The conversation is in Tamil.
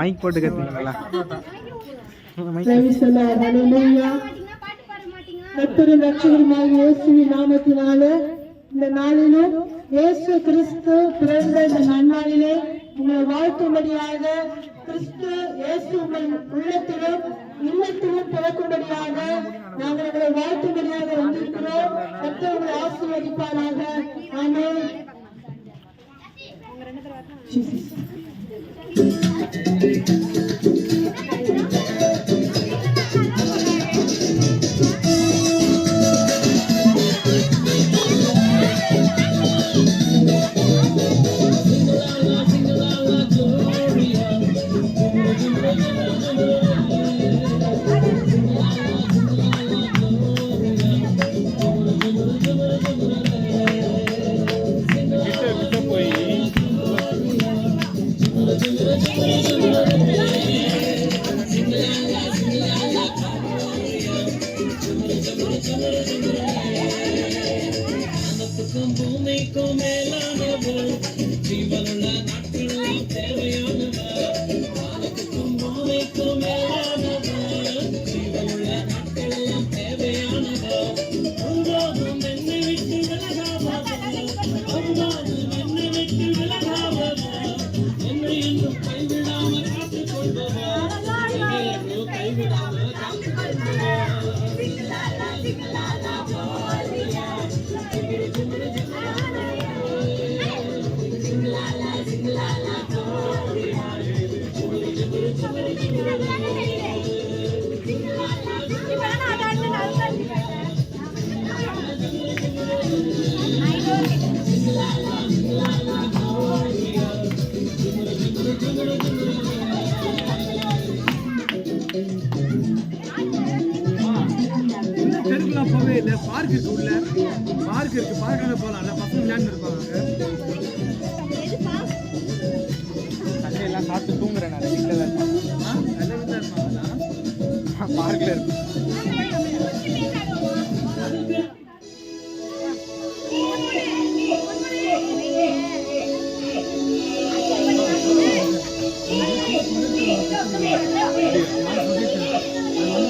மைக் போட்டு கற்றுங்களா Praise கர்த்தரும் ரட்சகருமாகிய இயேசுவின் நாமத்தினாலே இந்த நாளிலும் இயேசு கிறிஸ்து பிறந்த இந்த நன்னாளிலே உங்களை வாழ்த்தும்படியாக கிறிஸ்து இயேசு உங்கள் உள்ளத்திலும் இல்லத்திலும் பிறக்கும்படியாக நாங்கள் உங்களை வாழ்த்தும்படியாக வந்திருக்கிறோம். கர்த்தர் உங்களை ஆசீர்வதிப்பாராக. ஆமென். Jesus. வானத்துக்கும் பூமிக்கும் மேலானவர் ஜீவனுள்ள நாட்களும் தேவையானவர் தெருக்குலாம் போவே இல்லை பார்க் இருக்கு உள்ள பார்க் இருக்கு பார்க்காக போகலாம்ல பசங்க விளையாண்டு இருப்பாங்க சண்டே எல்லாம் சாப்பிட்டு தூங்குறேன் நான் வீட்டில் தான் இருப்பாங்க? பார்க்கில் இருக்கு கிறிஸ்துவுக்கு வந்தாச்சு,